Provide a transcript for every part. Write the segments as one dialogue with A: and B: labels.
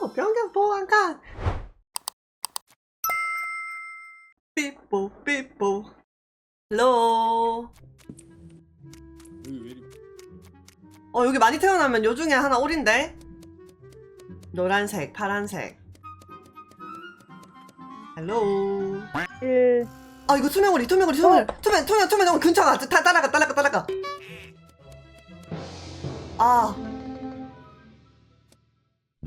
A: 오, 변경 보안관. 삐뽀, 삐뽀. 헬로. 어, 여기 많이 태어나면 요 중에 하나 오린데? 노란색, 파란색. 헬로.
B: 1
A: 아, 이거 투명오리, 투명오리, 투명오리. 투명, 투명, 투명, 너무 근처 가. 다 따라가, 따라가, 따라가. 아,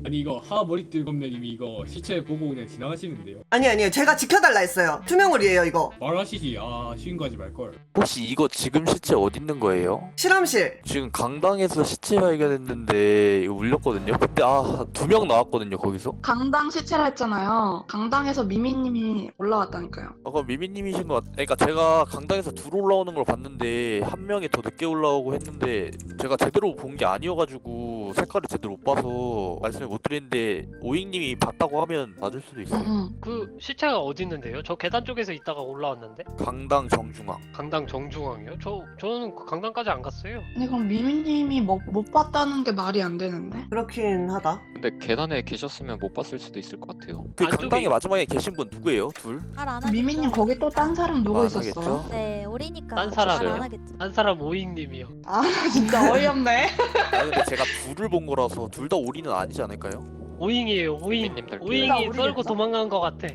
C: 아니 이거 하 머리띠 검내님이 이거 시체 보고 그냥 지나가시는데요
A: 아니, 아니에요. 제가 지켜달라 했어요. 투명오리예요 이거.
C: 말하시지 아 신고하지 말걸
D: 혹시 이거 지금 시체 어디 있는 거예요?
A: 실험실.
D: 지금 강당에서 시체 발견했는데 이거 울렸거든요. 근데 아 두 명 나왔거든요 거기서.
E: 강당 시체라 했잖아요. 강당에서 미미님이 올라왔다니까요.
D: 아까 미미님이신 것 같. 그러니까 제가 강당에서 둘 올라오는 걸 봤는데 한 명이 더 늦게 올라오고 했는데 제가 제대로 본 게 아니어가지고 색깔을 제대로 못 봐서 말씀을 못 드리는데 오잉님이 봤다고 하면 맞을 수도 있어요.
E: 음.
F: 그 시체가 어디 있는데요? 저 계단 쪽에서 있다가 올라왔는데
D: 강당 정중앙.
F: 강당 정중앙이요? 저 저는 그 강당까지 안 갔어요.
E: 근데 그럼 미미님이 뭐, 못 봤다는 게 말이 안 되는데?
A: 그렇긴 하다.
G: 근데 계단에 계셨으면 못 봤을 수도 있을 것 같아요.
D: 그
F: 안쪽에
D: 강당에
F: 있-
D: 마지막에 계신 분 누구예요? 둘?
H: 말안 하겠죠.
E: 미미님 거기 또 딴 사람 누구
D: 안
E: 있었어요?
D: 하겠죠?
H: 네, 우리니까
F: 딴 사람이요?
H: 말안 하겠죠.
F: 한 사람 오잉님이요.
E: 아 진짜 어이없네.
D: 아 근데 제가 둘을 본 거라서 둘 다 오리는 아니지 않을까 요?
F: 오잉이에요. 오잉.
G: 미님들
F: 오잉이
E: 모르겠다.
F: 썰고 도망간 것 같아.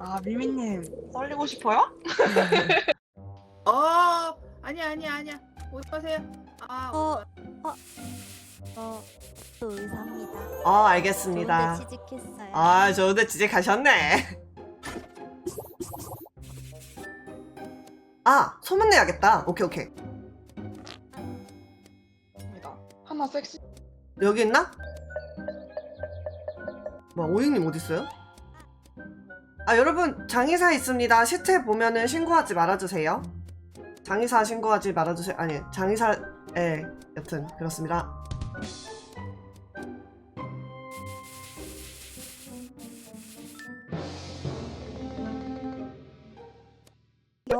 E: 아 미미님 썰리고 싶어요?
I: 어 아니야 아니야 아니야 어디 가세요? 아
H: 어, 어, 또 의사입니다.
A: 어, 알겠습니다.
H: 좋은데 취직했어요.
A: 아, 좋은데 진짜 가셨네. 아, 소문내야겠다. 오케이, 오케이.
E: 입니다. 하나 섹시.
A: 여기 있나? 뭐, 오잉님 어딨어요? 아, 여러분, 장의사 있습니다. 시체 보면은 신고하지 말아주세요. 장의사 신고하지 말아주세요. 아니, 장의사, 예, 여튼, 그렇습니다.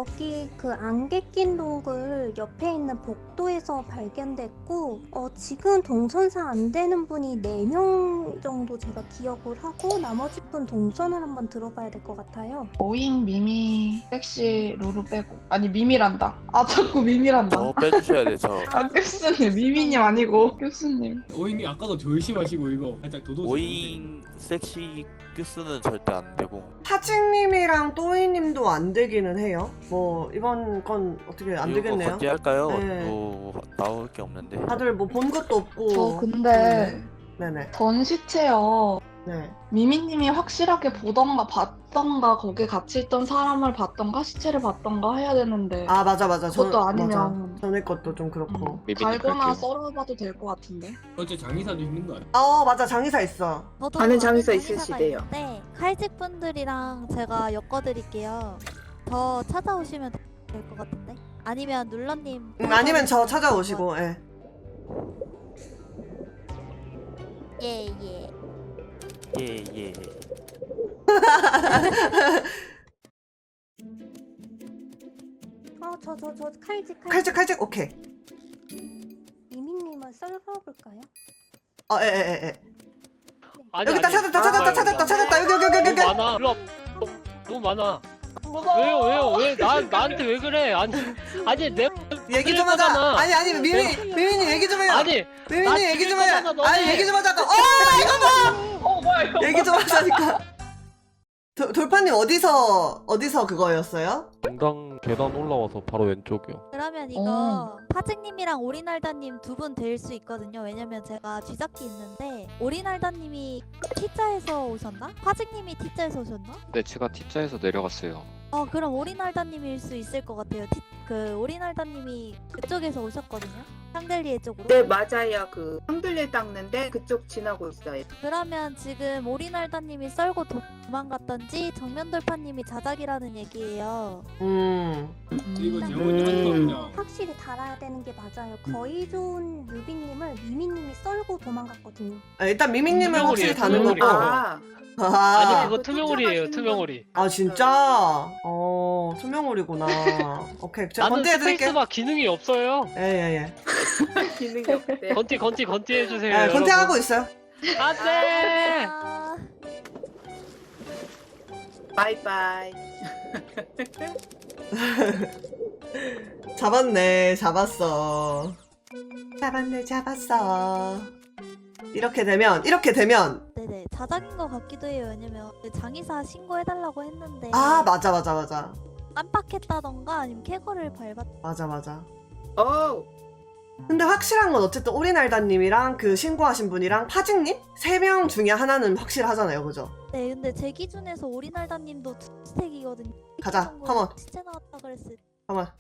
B: 여기 그 안개 낀 동굴 옆에 있는 복도에서 발견됐고 어, 지금 동선상 안 되는 분이 4명 정도 제가 기억을 하고 나머지 분 동선을 한번 들어봐야 될 것 같아요.
E: 오잉 미미 섹시 루루 빼고 아니 미미란다. 아 자꾸 미미란다.
D: 어 빼주셔야 돼 저.
E: 아 교수님 미미님 아니고 교수님.
C: 오잉이 아까도 조심하시고 이거 살짝 도도
D: 오잉 섹시 규스는 절대 안 되고
A: 하칭님이랑 또이님도 안 되기는 해요. 뭐, 이번 건 어떻게 안 되겠네요.
D: 건재할까요?
A: 네.
D: 뭐 나올 게 없는데.
A: 다들 뭐 본 것도 없고.
E: 저 근데
A: 네네.
E: 전 시체요.
A: 네.
E: 미미님이 확실하게 보던가 봤던가 거기 같이 있던 사람을 봤던가 시체를 봤던가 해야 되는데
A: 아 맞아 맞아. 전-
E: 그것도 아니면-
A: 맞아. 전에 것도 좀 그렇고.
E: 음,
G: 미미님 갈게요.
E: 썰어봐도 될 것 같은데
C: 어째 장의사도 있는 거 아니야?
A: 어 맞아 장의사 있어.
H: 저도
I: 아는
H: 아는
I: 장의사 있으시대요.
H: 있는데 칼직 분들이랑 제가 엮어드릴게요. 저 찾아오시면 될 것 같은데? 아니면 눌러님.
A: 음, 아니면 저 찾아오시고. 예.
H: 예 예.
D: 예 예.
B: 어, 저, 저, 저 칼집, 칼집.
A: 칼집 칼집 오케이.
B: 미미님을 썰어볼까요?
A: 어 예 예 예.
F: 아니,
A: 여기
F: 아니.
A: 찾았다 찾았다
F: 아,
A: 찾았다 찾았다 여기 여기 여기 여기.
F: 너무 많아. 일로 와. 너무 많아. 왜요 왜요 왜 나 나한테 왜 그래? 아니 아니 내
A: 얘기 좀 하자.
F: 거잖아.
A: 아니 아니 미미 미미님 얘기 좀 해요.
F: 아니
A: 미미님
F: 나
A: 얘기 좀 해요.
F: 거잖아, 너네.
A: 아니 얘기 좀 하자고. 어 이거 봐.
E: 어 뭐야 이거
A: 얘기 좀 하자니까. 도, 돌파님 어디서 어디서 그거였어요?
J: 강당 계단 올라와서 바로 왼쪽이요.
H: 그러면 이거 파직님이랑 오리날다님 두 분 될 수 있거든요. 왜냐면 제가 쥐잡기 있는데 오리날다님이 T자에서 오셨나? 파직님이 T자에서 오셨나?
G: 네, 제가 T자에서 내려갔어요.
H: 어 그럼 오리날다님일 수 있을 것 같아요. 티, 그 오리날다님이 그쪽에서 오셨거든요. 샹델리에 쪽으로.
I: 네 맞아요 그 황들레 닦는데 그쪽 지나고 있어요
H: 그러면 지금 오리날다님이 썰고 도망갔던지 정면돌파님이 자작이라는 얘기예요.
A: 음.
C: 이거
E: 음.
C: 재원이 하니까 그냥
B: 확실히 달아야 되는 게 맞아요. 거의 좋은 유비님을 미미님이 썰고 도망갔거든요.
A: 아, 일단 미미님은 확실히 다는. 거고.
I: 아
A: 아,
F: 아니 그거
I: 그
F: 투명오리예요
I: 쫓아가시는
F: 투명오리.
A: 아 진짜? 어 투명오리구나. 오케이 제가
F: 나는
A: 건대해드릴게.
F: 스페이스바 기능이 없어요.
A: 예예예.
I: 기능이 없대
F: 건티 건티 건티 해주세요.
A: 예. 건대하고 있어요.
F: 안돼.
H: 아,
I: 바이바이.
A: 잡았네, 잡았어. 잡았네, 잡았어. 이렇게 되면, 이렇게 되면,
H: 자작인 것 같기도 해요. 왜냐면 그 장의사 신고해달라고 했는데
A: 아, 맞아, 맞아, 맞아.
H: 깜빡했다던가 아니면 캐거를 밟았.
A: 맞아, 맞아.
I: 오.
A: 근데 확실한 건 어쨌든 오리날다님이랑 그 신고하신 분이랑 파직님? 세 명 중에 하나는 확실하잖아요, 그죠?
H: 네 근데 제 기준에서 오리날다님도 투스택이거든요.
A: 가자, 컴온.
H: 시체 나왔다 그랬을. 때.
A: 잠깐만.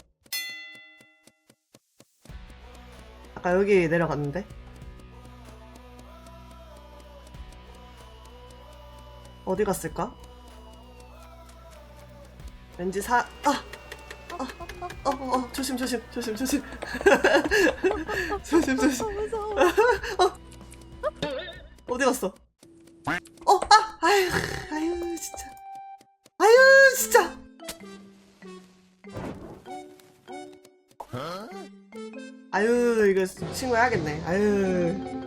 A: 아까 여기 내려갔는데? 어디 갔을까? 왠지 사, 아!
H: 어, 어,
A: 어, 어, 어, 조심, 조심, 조심, 조심. 조심, 조심.
H: 어.
A: 어디 갔어? 어, 아! 아유, 아유, 진짜. 아유, 진짜! 아유, 이거 신고해야겠네. 아유.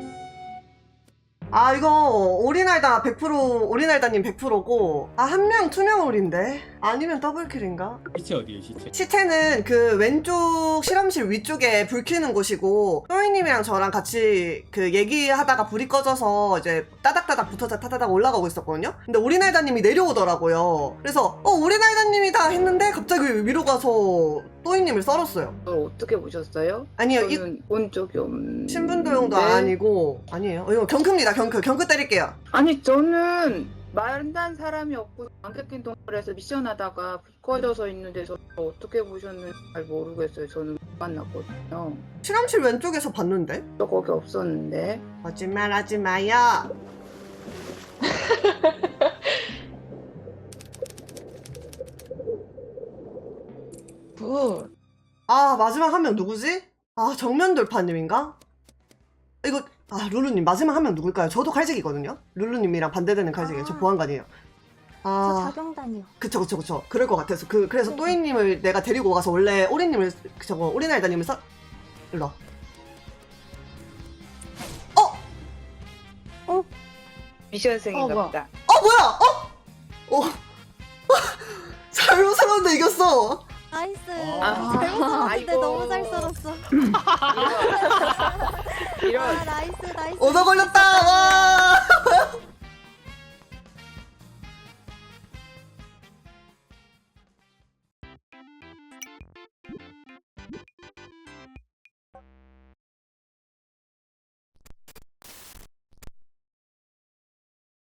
A: 아, 이거 오리날다 100% 오리날다님 100%고 아, 한 명 투명 오리인데 아니면 더블킬인가?
C: 시체 어디에요 시체?
A: 시체는 그 왼쪽 실험실 위쪽에 불 켜는 곳이고 또이님이랑 저랑 같이 그 얘기하다가 불이 꺼져서 이제 따닥따닥 붙어서 타다닥 올라가고 있었거든요. 근데 오리날다님이 내려오더라고요. 그래서 어 오리날다님이다 했는데 갑자기 위로 가서 또이님을 썰었어요.
I: 그걸 어떻게 보셨어요?
A: 아니요, 이
I: 저는 본 적이 없는데.
A: 신분도용도 아니고 아니에요. 어, 이거 경크입니다. 경크. 경크 때릴게요.
I: 아니 저는 말한 사람이 없고 안개낀 동굴에서 미션하다가 불 꺼져서 있는 데서 어떻게 보셨는지 잘 모르겠어요. 저는 못 만났거든요.
A: 실험실 왼쪽에서 봤는데
I: 저 거기 없었는데.
A: 거짓말 하지 마요.
E: 굿.
A: 아 마지막 한 명 누구지? 아 정면 돌파님인가? 아 룰루님 마지막 한 명 누굴까요? 저도 칼직이거든요. 룰루님이랑 반대되는 칼직이에요. 저
B: 아.
A: 보안관이에요.
B: 저
A: 아
B: 자경단이요.
A: 그쵸 그쵸 그쵸 그럴 것 같아서 그 그래서
B: 네.
A: 또이님을 내가 데리고 가서 원래 오리님을 그 저거 오리날다님을 써 일로 와.
I: 미션생인가
E: 어, 뭐야.
I: 보다.
A: 어 뭐야? 어? 어? 잘못 살았는데 이겼어.
H: 나이스.
I: 아,
H: 잘못 썰었는데
I: 아이고.
H: 너무 잘 썰었어.
I: 이런.
H: 아, 나이스, 나이스.
A: 얻어 걸렸다. 와.